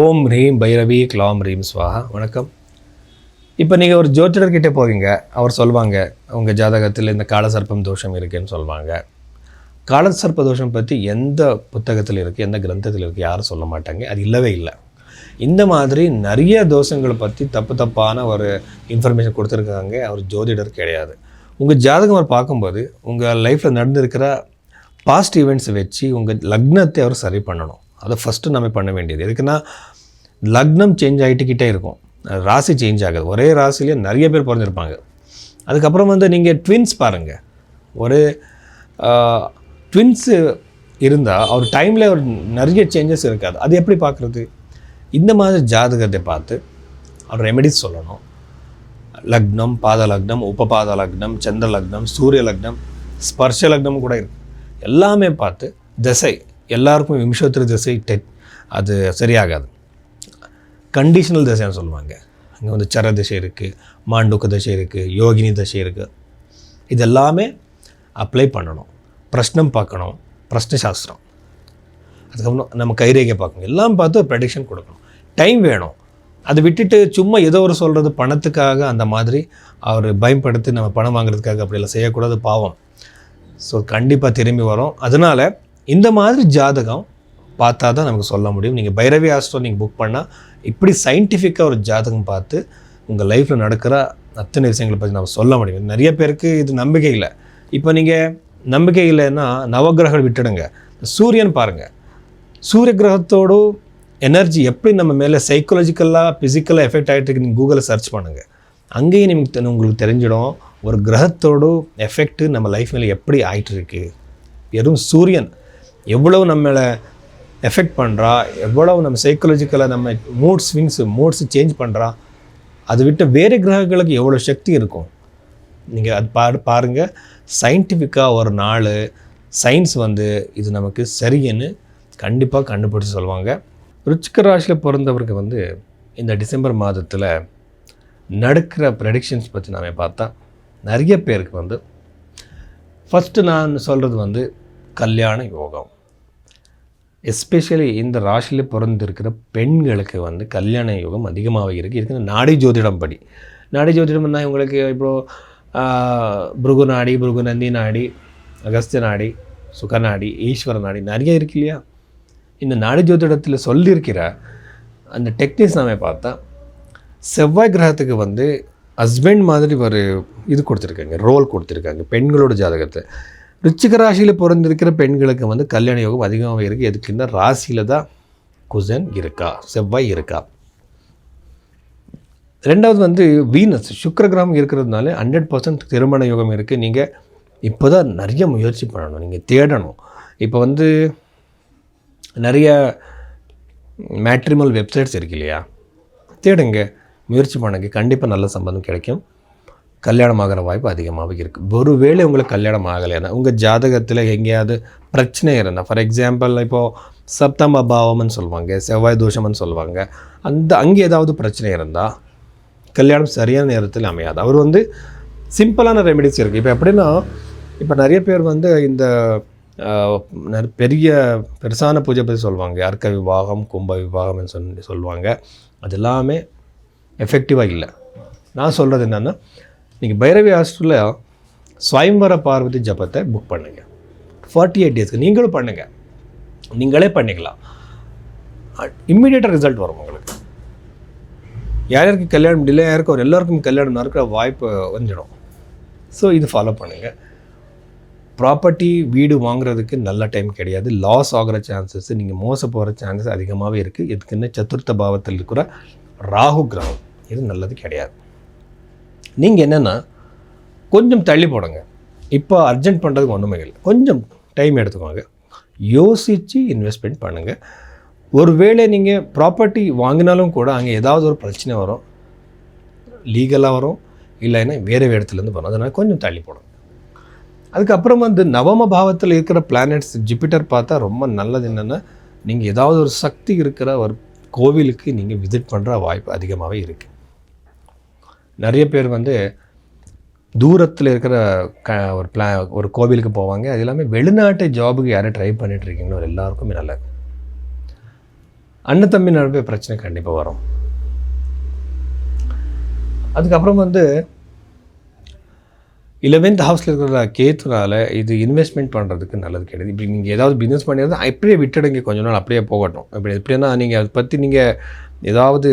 ஓம் ரீம் பைரவி க்ளாம் ரீம் ஸ்வாஹா வணக்கம். இப்போ நீங்கள் ஒரு ஜோதிடர்கிட்ட போவீங்க அவர் சொல்லுவாங்க உங்கள் ஜாதகத்தில் இந்த காலசர்ப்பம் தோஷம் இருக்குன்னு சொல்லுவாங்க காலசர்ப்ப தோஷம் பற்றி எந்த புத்தகத்தில் இருக்குது எந்த கிரந்தத்தில் இருக்குது யாரும் சொல்ல மாட்டாங்க. அது இல்லவே இல்லை. இந்த மாதிரி நிறைய தோஷங்களை பற்றி தப்பு தப்பான ஒரு இன்ஃபர்மேஷன் கொடுத்துருக்காங்க அவர் ஜோதிடர் கிடையாது. உங்கள் ஜாதகம் அவர் பார்க்கும்போது உங்கள் லைஃப்பில் நடந்திருக்கிற பாஸ்ட் ஈவெண்ட்ஸை வச்சு உங்கள் லக்னத்தை அவர் சரி பண்ணணும். அதை ஃபஸ்ட்டு நம்ம பண்ண வேண்டியது. எதுக்குன்னா லக்னம் சேஞ்ச் ஆகிட்டுக்கிட்டே இருக்கும். ராசி சேஞ்ச் ஆகுது. ஒரே ராசிலேயே நிறைய பேர் பிறந்திருப்பாங்க. அதுக்கப்புறம் வந்து நீங்கள் ட்வின்ஸ் பாருங்கள் ஒரு ட்வின்ஸு இருந்தால் அவர் டைமில் ஒரு நிறைய சேஞ்சஸ் இருக்காது. அது எப்படி பார்க்குறது இந்த மாதிரி ஜாதகத்தை பார்த்து அவர் ரெமெடிஸ் சொல்லணும். லக்னம் பாத லக்னம் உபபாத லக்னம் சந்திர லக்னம் சூரிய லக்னம் ஸ்பர்ஷ லக்னம் கூட இருக்கு. எல்லாமே பார்த்து திசை எல்லாருக்கும் விம்சோத்திர திசை டெட். அது சரியாகாது. கண்டிஷனல் திசைன்னு சொல்லுவாங்க. அங்கே வந்து சர திசை இருக்குது மாண்டுக்க திசை இருக்குது யோகினி திசை இருக்குது இது எல்லாமே அப்ளை பண்ணணும். பிரஷ்னம் பார்க்கணும். பிரஷ்ன சாஸ்திரம் அதுக்கப்புறம் நம்ம கைரேகை பார்க்கணும். எல்லாம் பார்த்து ஒரு ப்ரெடிக்ஷன் கொடுக்கணும். டைம் வேணும். அதை விட்டுட்டு சும்மா ஏதோ ஒரு சொல்கிறது பணத்துக்காக அந்த மாதிரி அவர் பயன்படுத்தி நம்ம பணம் வாங்குறதுக்காக அப்படியெல்லாம் செய்யக்கூடாது பாவம். ஸோ கண்டிப்பாக திரும்பி வரும். அதனால் இந்த மாதிரி ஜாதகம் பார்த்தா தான் நமக்கு சொல்ல முடியும். நீங்கள் பைரவி ஆஸ்ட்ரோ நீங்கள் புக் பண்ணால் இப்படி சயின்டிஃபிக்காக ஒரு ஜாதகம் பார்த்து உங்கள் லைஃப்பில் நடக்கிற அத்தனை விஷயங்களை பற்றி நம்ம சொல்ல முடியும். நிறைய பேருக்கு இது நம்பிக்கை இல்லை. இப்போ நீங்கள் நம்பிக்கை இல்லைன்னா நவகிரகம் விட்டுடுங்க. சூரியன் பாருங்கள் சூரிய கிரகத்தோடு எனர்ஜி எப்படி நம்ம மேலே சைக்காலஜிக்கலாக ஃபிசிக்கலாக எஃபெக்ட் ஆகிட்டு இருக்கு நீங்கள் கூகுளில் சர்ச் பண்ணுங்கள் அங்கேயும் நீங்கள் உங்களுக்கு தெரிஞ்சிடும் ஒரு கிரகத்தோட எஃபெக்ட்டு நம்ம லைஃப் மேலே எப்படி ஆயிட்டு இருக்கு. வெறும் சூரியன். எவ்வளவு நம்மளை எஃபெக்ட் பண்ணுறா எவ்வளவு நம்ம சைக்காலஜிக்கலாக நம்ம மூட் ஸ்விங்ஸ் மூட்ஸ் சேஞ்ச் பண்ணுறா அதை விட்டு வேறு கிரகங்களுக்கு எவ்வளோ சக்தி இருக்கும்? நீங்கள் அது பாரு பாருங்கள் சயின்டிஃபிக்காக ஒரு நாள் சயின்ஸ் வந்து இது நமக்கு சரின்னு கண்டிப்பாக கண்டுபிடிச்சி சொல்லுவாங்க. ருச்சிக ராசியில் பிறந்தவருக்கு வந்து இந்த டிசம்பர் மாதத்தில் நடக்கிற ப்ரெடிக்ஷன்ஸ் பற்றி நாம பார்த்தா நிறைய பேருக்கு வந்து ஃபஸ்ட்டு நான் சொல்கிறது வந்து கல்யாண யோகம். எஸ்பெஷலி இந்த ராசியில் பிறந்திருக்கிற பெண்களுக்கு வந்து கல்யாண யோகம் அதிகமாக இருக்குது இருக்கிற நாடி ஜோதிடம் படி. நாடி ஜோதிடம்னா உங்களுக்கு இப்போ புருகு நாடி புருகு நந்தி நாடி அகஸ்திய நாடி சுகநாடி ஈஸ்வர நாடி நிறைய இருக்கு இல்லையா? இந்த நாடி ஜோதிடத்தில் சொல்லியிருக்கிற அந்த டெக்னிக்ஸ் நாம பார்த்தா செவ்வாய் கிரகத்துக்கு வந்து ஹஸ்பண்ட் மாதிரி ஒரு இது கொடுத்துருக்காங்க ரோல் கொடுத்துருக்காங்க பெண்களோட ஜாதகத்தை. ரிச்சிக ராசியில் பிறந்திருக்கிற பெண்களுக்கு வந்து கல்யாண யோகம் அதிகமாக இருக்குது எதுக்குன்னா ராசியில் தான் குசன் இருக்கா செவ்வாய் இருக்கா. ரெண்டாவது வந்து வீனஸ் சுக்கர கிரகம் இருக்கிறதுனால ஹண்ட்ரட் பர்சன்ட் திருமண யோகம் இருக்குது நீங்கள் இப்போ தான் நிறைய முயற்சி பண்ணணும் நீங்கள் தேடணும். இப்போ வந்து நிறைய மேட்ரிமல் வெப்சைட்ஸ் இருக்கு இல்லையா? தேடுங்க முயற்சி பண்ணுங்க. கண்டிப்பாக நல்ல சம்பந்தம் கிடைக்கும். கல்யாணம் ஆகிற வாய்ப்பு அதிகமாகவே இருக்குது ஒருவேளை உங்களுக்கு கல்யாணம் ஆகலைன்னா உங்கள் ஜாதகத்தில் எங்கேயாவது பிரச்சனை இருந்தால் ஃபார் எக்ஸாம்பிள் இப்போது சப்தம பாவம்னு சொல்லுவாங்க செவ்வாய் தோஷம்னு சொல்லுவாங்க அந்த அங்கே ஏதாவது பிரச்சனை இருந்தால் கல்யாணம் சரியான நேரத்தில் அமையாது. அவர் வந்து சிம்பிளான ரெமெடிஸ் இருக்குது இப்போ எப்படின்னா இப்போ நிறைய பேர் வந்து இந்த பெரிய பெருசான பூஜை பற்றி சொல்லுவாங்க. அர்க்க விவாகம் கும்ப விவாகம்னு சொல்லி சொல்லுவாங்க. அது எல்லாமே எஃபெக்டிவாக இல்லை. நான் சொல்கிறது என்னென்னா நீங்கள் பைரவி ஹாஸ்டலில் ஸ்வயம்வர பார்வதி ஜபத்தை புக் பண்ணுங்க. ஃபார்ட்டி எயிட் டேஸ்க்கு நீங்களும் பண்ணுங்கள் நீங்களே பண்ணிக்கலாம். இம்மிடியேட்டாக ரிசல்ட் வரும் உங்களுக்கு. யார் யாருக்கு கல்யாணம் டிலே ஆயிருக்கோ எல்லாருக்கும் கல்யாணம் நடக்கிற வாய்ப்பு வந்துடும். ஸோ இது ஃபாலோ பண்ணுங்கள் ப்ராப்பர்ட்டி வீடு வாங்குறதுக்கு நல்ல டைம் கிடையாது. லாஸ் ஆகிற சான்சஸ் நீங்கள் மோச போகிற சான்சஸ் அதிகமாகவே இருக்குது இதுக்குன்னு சதுர்த்த பாவத்தில் இருக்கிற? ராகு கிரகம். இது நல்லது கிடையாது. நீங்கள் என்னென்னா கொஞ்சம் தள்ளி போடுங்க. இப்போ அர்ஜென்ட் பண்ணுறதுக்கு ஒன்றுமே இல்லை. கொஞ்சம் டைம் எடுத்துக்கோங்க. யோசித்து இன்வெஸ்ட்மெண்ட் பண்ணுங்கள் ஒருவேளை நீங்கள் ப்ராப்பர்ட்டி வாங்கினாலும் கூட அங்கே ஏதாவது ஒரு பிரச்சனை வரும். லீகலாக வரும். இல்லைன்னா வேறு இடத்துலேருந்து வரும். அதனால் கொஞ்சம் தள்ளி போடுங்க. அதுக்கப்புறம் வந்து நவம பாவத்தில் இருக்கிற பிளானட்ஸ் ஜூபிட்டர் பார்த்தா ரொம்ப நல்லது என்னென்னா நீங்கள் ஏதாவது ஒரு சக்தி இருக்கிற ஒரு கோவிலுக்கு நீங்கள் விசிட் பண்ணுற வாய்ப்பு அதிகமாகவே இருக்குது நிறைய பேர் வந்து தூரத்தில் இருக்கிற க ஒரு பிளா ஒரு கோவிலுக்கு போவாங்க. அது எல்லாமே வெளிநாட்டு ஜாபுக்கு யாரும் ட்ரை பண்ணிட்டு இருக்கீங்களோ எல்லாருக்குமே நல்லது. அண்ணன் தம்பி நடப்பு பிரச்சனை கண்டிப்பாக வரும். அதுக்கப்புறம் வந்து இலவென்த் ஹவுஸில் இருக்கிற கேத்துனால இது இன்வெஸ்ட்மெண்ட் பண்ணுறதுக்கு நல்லது கிடையாது. இப்படி நீங்கள் ஏதாவது பிஸ்னஸ் பண்ணியிருந்தா அப்படியே விட்டுடுங்க. கொஞ்ச நாள் அப்படியே போகட்டும். இப்படி எப்படின்னா நீங்கள் அதை பற்றி நீங்கள் ஏதாவது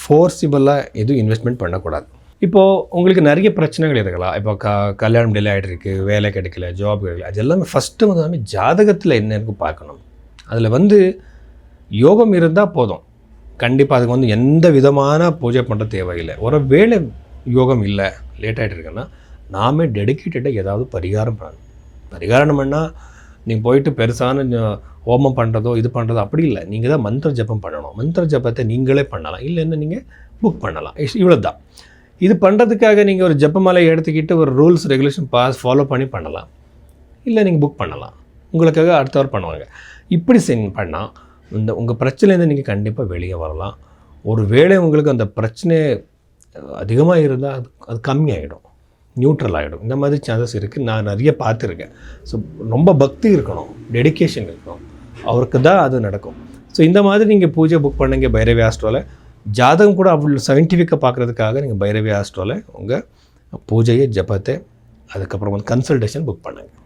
ஃபோர்ஸிபலாக எதுவும் இன்வெஸ்ட்மெண்ட் பண்ணக்கூடாது. இப்போது உங்களுக்கு நிறைய பிரச்சனைகள் இருக்கலாம். இப்போ க கல்யாணம் டிலே ஆகிட்டு இருக்குது வேலை கிடைக்கல ஜாப் கிடைக்கல. அது எல்லாமே ஃபஸ்ட்டு வந்து எல்லாமே ஜாதகத்தில் என்ன இருக்கு பார்க்கணும். அதில் வந்து யோகம் இருந்தால் போதும். கண்டிப்பாக அதுக்கு வந்து எந்த விதமான பூஜை பண்ணுற தேவையில்லை. ஒரு வேலை யோகம் இல்லை லேட் ஆகிட்டு இருக்குன்னா நாமே டெடிக்கேட்டடாக ஏதாவது பரிகாரம் பண்ணணும். பரிகாரம் பண்ணால் நீங்கள் போயிட்டு பெருசான ஹோமம் பண்ணுறதோ இது பண்ணுறதோ அப்படி இல்லை. நீங்கள் தான் மந்திர ஜபம் பண்ணணும். மந்திர ஜபத்தை நீங்களே பண்ணலாம். இல்லைன்னா நீங்கள் புக் பண்ணலாம். இவ்வளோ தான் இது பண்ணுறதுக்காக நீங்கள் ஒரு ஜப்பமலை எடுத்துக்கிட்டு ஒரு ரூல்ஸ் ரெகுலேஷன் பாஸ் ஃபாலோ பண்ணி பண்ணலாம். இல்லை நீங்கள் புக் பண்ணலாம். உங்களுக்காக அடுத்தவர் பண்ணுவாங்க. இப்படி சென் பண்ணால் இந்த உங்கள் பிரச்சனையிலேருந்து நீங்கள் கண்டிப்பாக வெளியே வரலாம். ஒரு வேளை உங்களுக்கு அந்த பிரச்சனை அதிகமாக இருந்தால் அது அது கம்மியாகிடும் நியூட்ரல் ஆகிடும் இந்த மாதிரி சான்சஸ் இருக்குது நான் நிறைய பார்த்துருக்கேன். ஸோ ரொம்ப பக்தி இருக்கணும். டெடிகேஷன் இருக்கணும். அவருக்கு தான் அது நடக்கும். ஸோ இந்த மாதிரி நீங்கள் பூஜை புக் பண்ணுங்க பைரவி ஆஸ்ட்ரோவில் ஜாதகம் கூட அவ்வளோ சயின்டிஃபிக்காக பார்க்குறதுக்காக நீங்கள் பைரவி ஆஸ்ட்ரோவில் உங்கள் பூஜையை ஜபத்தை அதுக்கப்புறம் வந்து கன்சல்டேஷன் புக் பண்ணுங்கள்